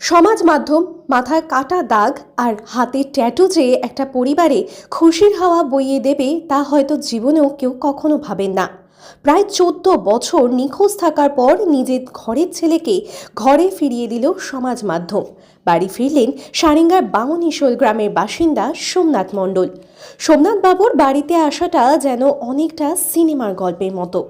সমাজ মাধ্যম, মাথায় কাটা দাগ আর হাতে ট্যাটু যে একটা পরিবারে খুশির হাওয়া বইয়ে দেবে তা হয়তো জীবনেও কেউ কখনো ভাবেন না। প্রায় চোদ্দ বছর নিখোঁজ থাকার পর নিজের ঘরের ছেলেকে ঘরে ফিরিয়ে দিল সমাজ মাধ্যম। বাড়ি ফিরলেন সারেঙ্গার বামনিশোল গ্রামের বাসিন্দা সোমনাথ মণ্ডল। সোমনাথ বাবুর বাড়িতে আসাটা যেন অনেকটা সিনেমার গল্পের মতো।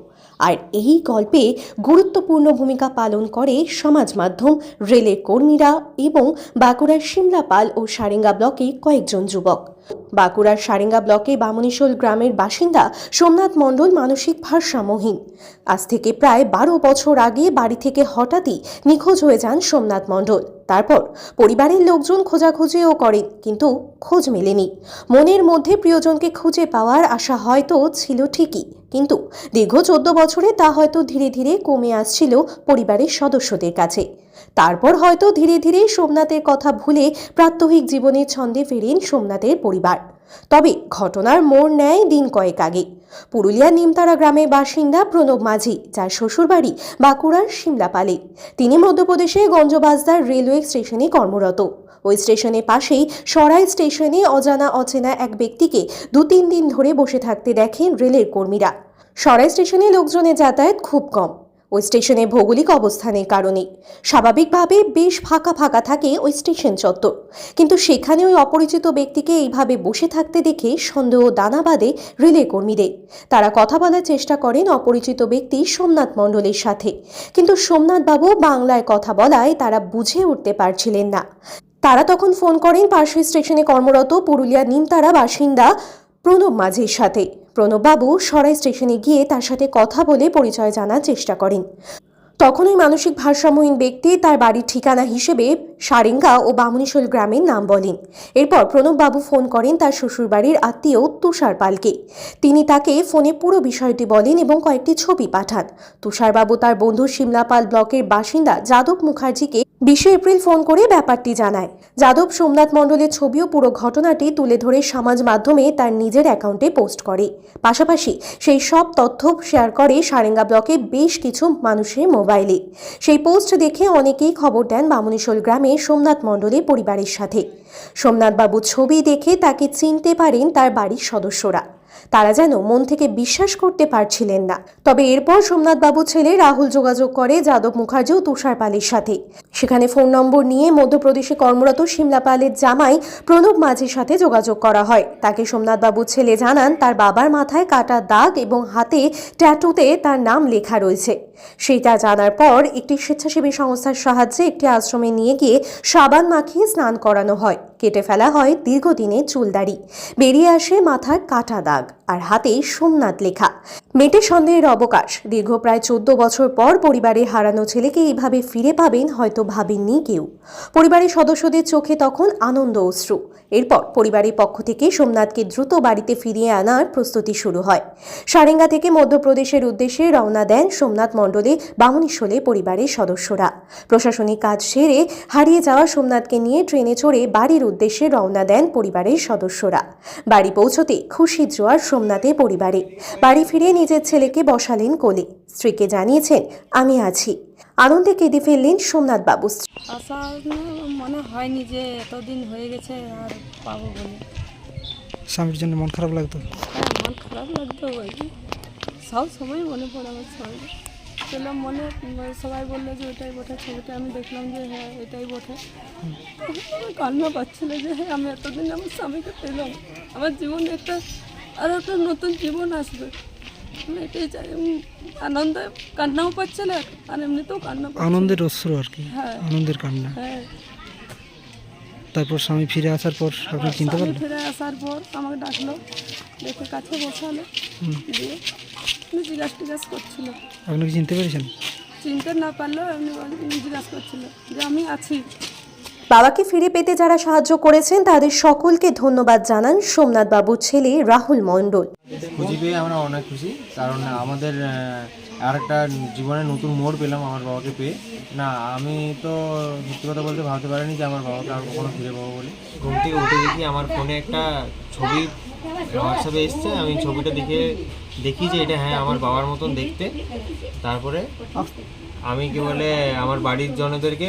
আর এই গল্পে গুরুত্বপূর্ণ ভূমিকা পালন করে সমাজ মাধ্যম, রেলের কর্মীরা এবং বাঁকুড়ার সিমলাপাল ও সারেঙ্গা ব্লকে কয়েকজন যুবক। বাঁকুড়ার সারেঙ্গা ব্লকে বামনিশোল গ্রামের বাসিন্দা সোমনাথ মণ্ডল মানসিক ভারসাম্যহীন। আজ থেকে প্রায় বারো বছর আগে বাড়ি থেকে হঠাৎই নিখোঁজ হয়ে যান সোমনাথ মণ্ডল। তারপর পরিবারের লোকজন খোঁজাখুঁজিও করেন, কিন্তু খোঁজ মেলেনি। মনের মধ্যে প্রিয়জনকে খুঁজে পাওয়ার আশা হয়তো ছিল ঠিকই, কিন্তু দীর্ঘ চোদ্দ বছরে তা হয়তো ধীরে ধীরে কমে আসছিল পরিবারের সদস্যদের কাছে। তারপর হয়তো ধীরে ধীরে সোমনাথের কথা ভুলে প্রাত্যহিক জীবনের ছন্দে ফেরেন সোমনাথের পরিবার। তবে ঘটনার মোড় নেয় দিন কয়েক আগে। পুরুলিয়া নিমতারা গ্রামের বাসিন্দা প্রণব মাঝি, যার শ্বশুরবাড়ি বাঁকুড়ার সিমলাপালে। তিনি মধ্যপ্রদেশে গঞ্জবাজদার রেলওয়ে স্টেশনে কর্মরত। ওই স্টেশনের পাশেই সরাই স্টেশনে অজানা অচেনা এক ব্যক্তিকে দু তিন দিন ধরে বসে থাকতে দেখেন রেলের কর্মীরা। সরাই স্টেশনে লোকজনের যাতায়াত খুব কম। ওই স্টেশনের ভৌগোলিক অবস্থানের কারণে। স্বাভাবিকভাবে বেশ ফাঁকা ফাঁকা থাকে ওই স্টেশন চত্বর। কিন্তু সেখানে ওই অপরিচিত ব্যক্তিকে এইভাবে বসে থাকতে দেখে সন্দেহ দানা বাঁধে রেলের কর্মীদের। তারা কথা বলার চেষ্টা করেন অপরিচিত ব্যক্তি সোমনাথ মণ্ডলের সাথে। কিন্তু সোমনাথবাবু বাংলায় কথা বলায় তারা বুঝে উঠতে পারছিলেন না। তারা তখন ফোন করেন পার্শ্বী স্টেশনে কর্মরত পুরুলিয়া নিমতারা বাসিন্দা প্রণব মাঝির সাথে। প্রণববাবু সরাই স্টেশনে গিয়ে তার সাথে কথা বলে পরিচয় জানার চেষ্টা করেন। তখনই মানসিক ভারসাম্যহীন ব্যক্তি তার বাড়ির ঠিকানা হিসেবে সারেঙ্গা ও বামুনিশোল গ্রামের নাম বলেন। এরপর প্রণববাবু ফোন করেন তার শ্বশুরবাড়ির আত্মীয় তুষার পালকে। তিনি তাকে ফোনে পুরো বিষয়টি বলেন এবং কয়েকটি ছবি পাঠান। তুষারবাবু তার বন্ধু সিমলাপাল ব্লকের বাসিন্দা যাদব মুখার্জিকে বিশে এপ্রিল ফোন করে ব্যাপারটি জানায়। যাদব সোমনাথ মণ্ডলের ছবি ও পুরো ঘটনাটি তুলে ধরে সমাজ মাধ্যমে তার নিজের অ্যাকাউন্টে পোস্ট করে। পাশাপাশি সেই সব তথ্য শেয়ার করে সারেঙ্গা ব্লকে বেশ কিছু মানুষের মোবাইলে। সেই পোস্ট দেখে অনেকেই খবর দেন বামুনিশোল গ্রামে সোমনাথ মণ্ডলের পরিবারের সাথে। সোমনাথবাবুর ছবি দেখে তাকে চিনতে পারেন তার বাড়ির সদস্যরা। তারা যেন মন থেকে বিশ্বাস করতে পারছিলেন না। তবে এরপর সোমনাথবাবুর ছেলে রাহুল যোগাযোগ করে যাদব মুখার্জি ও তুষার পালের সাথে। সেখানে ফোন নম্বর নিয়ে মধ্যপ্রদেশে কর্মরত সিমলা পালের জামাই প্রণব মাঝির সাথে যোগাযোগ করা হয়। তাকে সোমনাথবাবুর ছেলে জানান, তার বাবার মাথায় কাটা দাগ এবং হাতে ট্যাটুতে তার নাম লেখা রয়েছে। সেটা জানার পর একটি স্বেচ্ছাসেবী সংস্থার সাহায্যে একটি আশ্রমে নিয়ে গিয়ে সাবান মাখিয়ে স্নান করানো হয়। কেটে ফেলা হয় দীর্ঘদিনের চুলদাড়ি। বেরিয়ে আসে মাথার কাটা দাগ আর হাতে সোমনাথ লেখা। মেটে সন্দেহের অবকাশ। দীর্ঘ প্রায় চোদ্দ বছর পর পরিবারে হারানো ছেলেকে এইভাবে ফিরে পাবেন হয়তো ভাবেননি কেউ। পরিবারের সদস্যদের চোখে তখন আনন্দ অশ্রু। এরপর পরিবারের পক্ষ থেকে সোমনাথকে দ্রুত বাড়িতে ফিরিয়ে আনার প্রস্তুতি শুরু হয়। সারেঙ্গা থেকে মধ্যপ্রদেশের উদ্দেশ্যে রওনা দেন সোমনাথ মণ্ডলে বামুনিশোলে পরিবারের সদস্যরা। প্রশাসনিক কাজ সেরে হারিয়ে যাওয়া সোমনাথকে নিয়ে ট্রেনে চড়ে বাড়ির উদ্দেশ্যে রওনা দেন পরিবারের সদস্যরা। বাড়ি পৌঁছতে খুশি জোয়ার সোমনাথের পরিবারে। বাড়ি ফিরে নিজের ছেলেকে বসালেন কোলে। স্ত্রীকে জানিয়েছেন আমি আছি। আনন্দে কেঁদে ফেললেন সোমনাথ বাবু। আশা মনে হয়নি যে এতদিন হয়ে গেছে আর পাবো বলে। স্বামীর জন্য মন খারাপ লাগতো? হ্যাঁ মন খারাপ লাগতো সব সময় মনে পড়ে আমার পেলাম মনে সবাই বলল যে ওটাই বটে ছবিটা আমি দেখলাম যে হ্যাঁ এটাই বটে। কান্না পাচ্ছিল যে হ্যাঁ আমি এতদিন আমার স্বামীকে পেলাম। আমার জীবনে একটা আরও একটা নতুন জীবন আসবে। আমি এটাই চাই আনন্দে কান্নাও পাচ্ছিল আর এমনিতেও কান্না আনন্দের অশ্রু আর কি হ্যাঁ। আনন্দের কান্না। হ্যাঁ। তারপর স্বামী ফিরে আসার পর আপনি চিনতে পারলেন? ফিরে আসার পর আমাকে ডাকলো দেখে কাছে বসালো দিয়ে জিজ্ঞাসা টিজ্ঞাস করছিল। আপনি কি চিনতে পেরেছেন? চিনতে না পারলেও এমনি জিজ্ঞাসা করছিল যে আমি আছি। বাবাকে ফিরে পেতে যারা সাহায্য করেছেন তাদের সকলকে ধন্যবাদ জানান সোমনাথ বাবুর ছেলে রাহুল মণ্ডল। খুঁজি পেয়ে আমরা অনেক খুশি কারণ আমাদের আর একটা জীবনে নতুন মোড় পেলাম আমার বাবাকে পেয়ে। না আমি তো সত্যি কথা বলতে ভাবতে পারিনি যে আমার বাবাকে আর কখনো ফিরে পাবো বলে। ঘুম থেকে উঠে দেখি আমার ফোনে একটা ছবি হোয়াটসঅ্যাপে এসছে আমি ছবিটা দেখে দেখি যে এটা হ্যাঁ আমার বাবার মতন দেখতে। তারপরে আমি কি বলে আমার বাড়ির জনদেরকে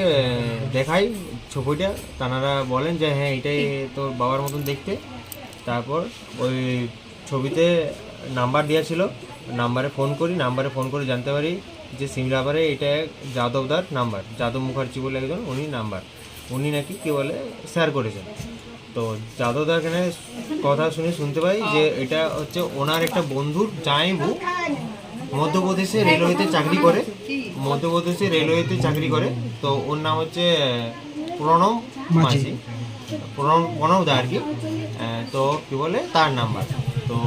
দেখাই ছবিটা, তানারা বলেন যে হ্যাঁ এটাই তোর বাবার মতন দেখতে। তারপর ওই ছবিতে নাম্বার দেওয়া ছিল। নাম্বারে ফোন করি, নাম্বারে ফোন করে জানতে পারি যে সিমলাবারে এটা যাদবদার নাম্বার, যাদব মুখার্জি বলে একজন, উনি নাম্বার। উনি নাকি, কি বলে শেয়ার করেছেন। তো যাদবদার এখানে কথা শুনে শুনতে পাই যে, এটা হচ্ছে ওনার একটা বন্ধুর জামাইবু মধ্যপ্রদেশে রেলওয়েতে চাকরি করে, মধ্যপ্রদেশে রেলওয়েতে চাকরি করে। তো ওর নাম হচ্ছে প্রণব মাঝি। প্রণব প্রণব দা আর কি? তো কি বলে? তার নাম্বার। তো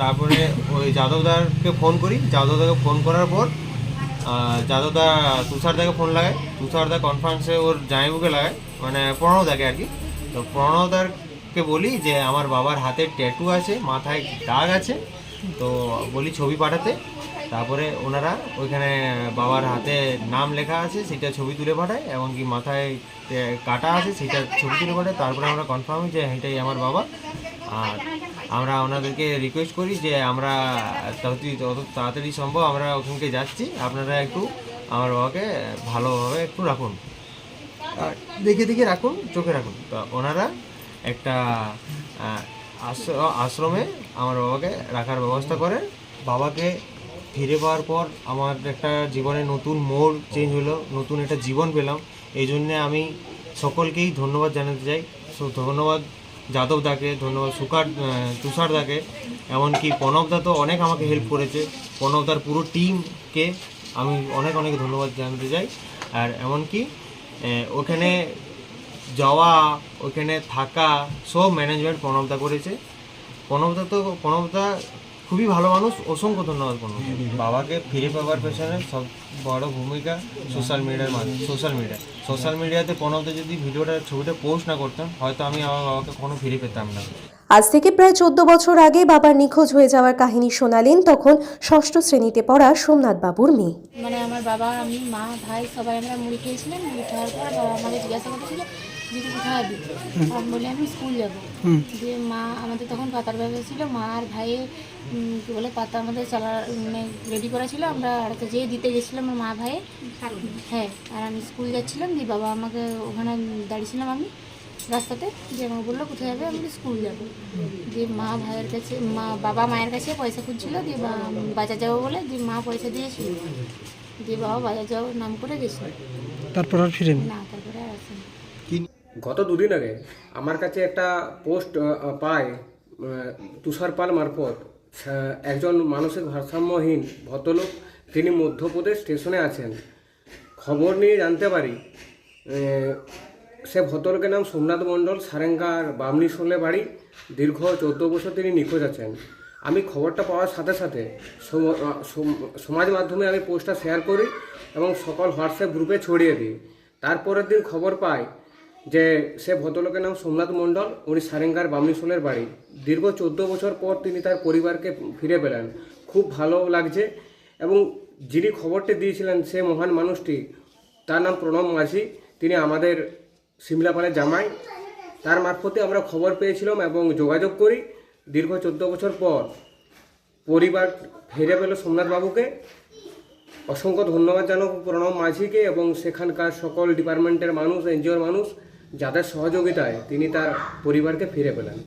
তারপরে ওই যাদবদারকে ফোন করি। যাদবদাকে ফোন করার পর যাদবদা তুষারদাকে ফোন লাগায়। তুষারদা কনফারেন্সে ওর জামাইবুকে লাগায়। মানে প্রণবদাকে আর কি। তো প্রণবদারকে বলি যে আমার বাবার হাতে ট্যাটু আছে মাথায় দাগ আছে। তো বলি ছবি পাঠাতে। তারপরে ওনারা ওইখানে বাবার হাতে নাম লেখা আছে, সেটা ছবি তুলে পাঠায়, এমনকি মাথায় কাটা আছে, সেটা ছবি তুলে পাঠায়। তারপরে আমরা কনফার্ম যে এটাই আমার বাবা। আর আমরা ওনাদেরকে রিকোয়েস্ট করি যে আমরা যত তাড়াতাড়ি সম্ভব আমরা ওখানকে যাচ্ছি। আপনারা একটু আমার বাবাকে ভালোভাবে একটু রাখুন। দেখে দেখে রাখুন, চোখে রাখুন। তো ওনারা একটা আশ্র- আশ্রমে আমার বাবাকে রাখার ব্যবস্থা করে বাবাকে ফিরে পাওয়ার পর আমার একটা জীবনে নতুন মোড় চেঞ্জ হলো, নতুন একটা জীবন পেলাম। এই জন্যে আমি সকলকেই ধন্যবাদ জানাতে চাই। সো ধন্যবাদ যাদব দাকে, ধন্যবাদ সুকার তুষার দাকে, এমনকি প্রণব দা তো অনেক আমাকে হেল্প করেছে। প্রণব দার পুরো টিমকে আমি অনেক অনেক ধন্যবাদ জানাতে চাই। আর এমনকি ওখানে যাওয়া, ওখানে থাকা, সব ম্যানেজমেন্ট প্রণবদা করেছে। প্রণবদা তো প্রণবদা খুবই ভালো মানুষ অসংখ্য ধন্যবাদ প্রণব বাবাকে ফিরে পাওয়ার পেছনে সব বড় ভূমিকা সোশ্যাল মিডিয়ার মাধ্যমে সোশ্যাল মিডিয়া সোশ্যাল মিডিয়াতে প্রণবদা যদি ভিডিওটা ছবিটা পোস্ট না করতাম হয়তো আমি আমার বাবাকে কোনো ফিরে পেতাম না। আজ থেকে প্রায় চোদ্দ বছর আগে বাবার নিখোঁজ হয়ে যাওয়ার কাহিনী শোনালেন তখন ষষ্ঠ শ্রেণীতে পড়া সোমনাথ বাবুর মেয়ে। মানে আমার বাবা আমি মা ভাই সবাই আমরা মুড়ি খেয়েছিলাম মুড়ি খাওয়ার পর বাবা আমাকে জিজ্ঞাসা করছিল যে কোথায় যাবি আমি বলি আমি স্কুল যাব। দিয়ে মা আমাদের তখন পাতার ব্যবসা ছিল মা আর ভাইয়ের উম, কী বলে পাতা আমাদের চালা মানে রেডি করা ছিল। আমরা আড়াতে যেয়ে দিতে গেছিলাম মা ভাইয়ে। হ্যাঁ আর আমি স্কুল যাচ্ছিলাম দিয়ে বাবা আমাকে ওখানে দাঁড়িয়েছিলাম আমি রাস্তাতে। দিয়ে আমাকে বলল কোথায় যাবে? আমি স্কুল যাব। দিয়ে মা ভাইয়ের কাছে মা বাবা মায়ের কাছে পয়সা খুঁজছিল দিয়ে বাজার যাব বলে দিয়ে মা পয়সা দিয়েছিল। দিয়ে বাবা বাজার যাওয়ার নাম করে গেছিল। তারপর আর ফিরেন? না গত দুদিন আগে আমার কাছে একটা পোস্ট পায় তুষার পাল মারফত একজন মানসিক ভারসাম্যহীন ভদ্রলোক, তিনি মধ্যপ্রদেশ স্টেশনে আছেন। খবর নিয়ে জানতে পারি সে ভদ্রলোকের নাম সোমনাথ মণ্ডল, সারেঙ্গার বামনিশোলে বাড়ি, দীর্ঘ চোদ্দ বছর তিনি নিখোঁজ আছেন। আমি খবরটা পাওয়ার সাথে সাথে সমাজ মাধ্যমে আমি পোস্টটা শেয়ার করি এবং সকল হোয়াটসঅ্যাপ গ্রুপে ছড়িয়ে দিই। তারপরের দিন খবর পাই যে সে ভদ্রলোকের নাম সোমনাথ মণ্ডল, উনি সারেঙ্গার বামনিশোলের বাড়ি। দীর্ঘ চোদ্দ বছর পর তিনি তার পরিবারকে ফিরে পেলেন। খুব ভালো লাগছে এবং যিনি খবরটি দিয়েছিলেন সে মহান মানুষটি, তার নাম প্রণব মাঝি, তিনি আমাদের সিমলাপালের জামাই। তার মারফতে আমরা খবর পেয়েছিলাম এবং যোগাযোগ করি। দীর্ঘ চোদ্দ বছর পর পরিবার ফিরে পেল সোমনাথ বাবুকে অসংখ্য ধন্যবাদ জানাব প্রণব মাঝিকে এবং সেখানকার সকল ডিপার্টমেন্টের মানুষ, এনজিওর মানুষ। যাদের সহযোগিতায় তিনি তার পরিবারকে ফিরে পেলেন।